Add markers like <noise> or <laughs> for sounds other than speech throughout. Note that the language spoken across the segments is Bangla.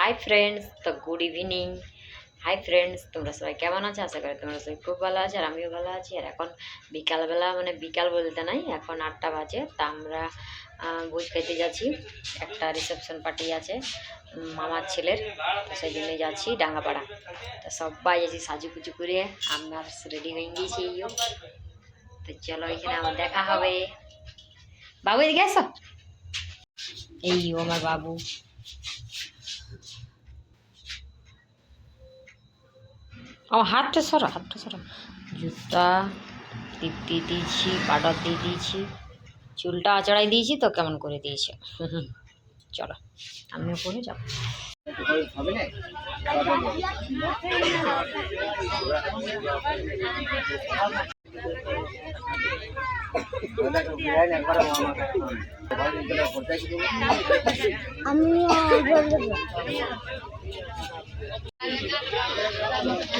হাই ফ্রেন্ডস তো গুড ইভিনিং হাই ফ্রেন্ডস তোমরা সবাই কেমন আছো? আশা করি তোমরা সবাই খুব ভালো আছো আর আমিও ভালো আছি। আর এখন বিকালবেলা মানে বিকাল বলতে নাই, এখন আটটা বাজে। তা আমরা ভোজ খাইতে যাচ্ছি। একটা রিসেপশন পার্টি আছে মামার ছেলের। তো সেই জন্যই যাচ্ছি ডাঙ্গাপাড়া। তো সবাই যাচ্ছি সাজুকুচু করে। আমার রেডি হয়ে গিয়েছি এইও তো চলো এখানে আমার দেখা হবে। বাবু, এদিকে আসো এই আমার বাবু। ও, হাতটা সরো হাতটা সরো। জুতা টিপ দিয়ে দিয়েছি পাউডার দিয়ে দিয়েছি, চুলটা আচড়াই দিয়েছি, তো কেমন করে দিয়েছে? চলো, আমিও পরে যাব। এ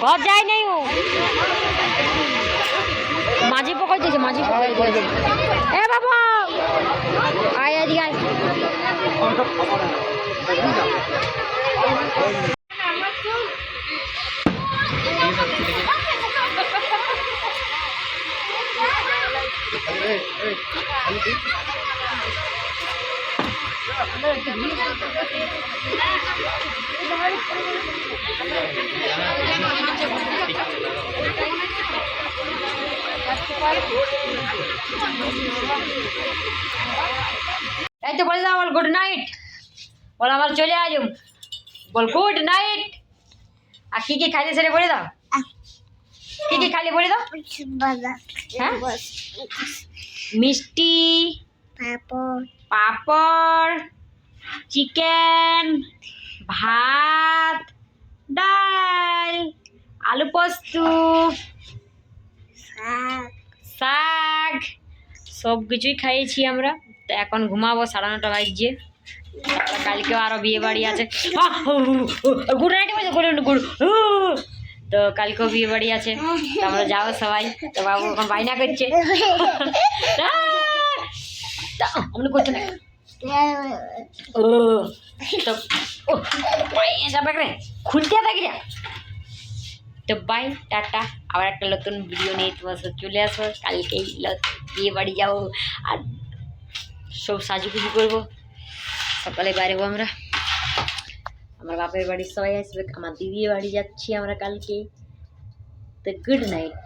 ঘর যায় নাই ও। মাঝি পকাই পকাইতেছে মাঝি পকাই পকাইতেছে এ বাবু! আয়, এদিকে আয়। এই তো বলে দাও বল গুড নাইট বল আমার চলে আসুম বল গুড নাইট আর কি কি খাইলে সেটা বলে দাও। কি কি খাইলে বলে দাও। হ্যাঁ? মিষ্টি। পাপড়। চিকেন ভাত ডাল আলু পোস্ত শাক। সব কিছুই খাইয়েছি আমরা। তো এখন ঘুমাবো সাড়ে নটা বাজছে। কালকেও আরও বিয়ে বাড়ি আছে গুড নাইট গুড তো কালকেও বিয়ে বাড়ি আছে আমরা যাব সবাই। তো বাবু এখন বাইনা করছে। <laughs> আমি করছে ও তো, ও বাইরে খুলতে থাকি তো বাই টাটা। আবার একটা নতুন ভিডিও নিয়ে তোমার সাথে চলে আসব। কালকেই বিয়ে বাড়ি যাব আর সব সাজুগুজু করব। সকালে বাইরেবো আমরা। আমার বাপের বাড়ির সবাই আসবে। আমার দিদির বাড়ি যাচ্ছি আমরা কালকে। তো গুড নাইট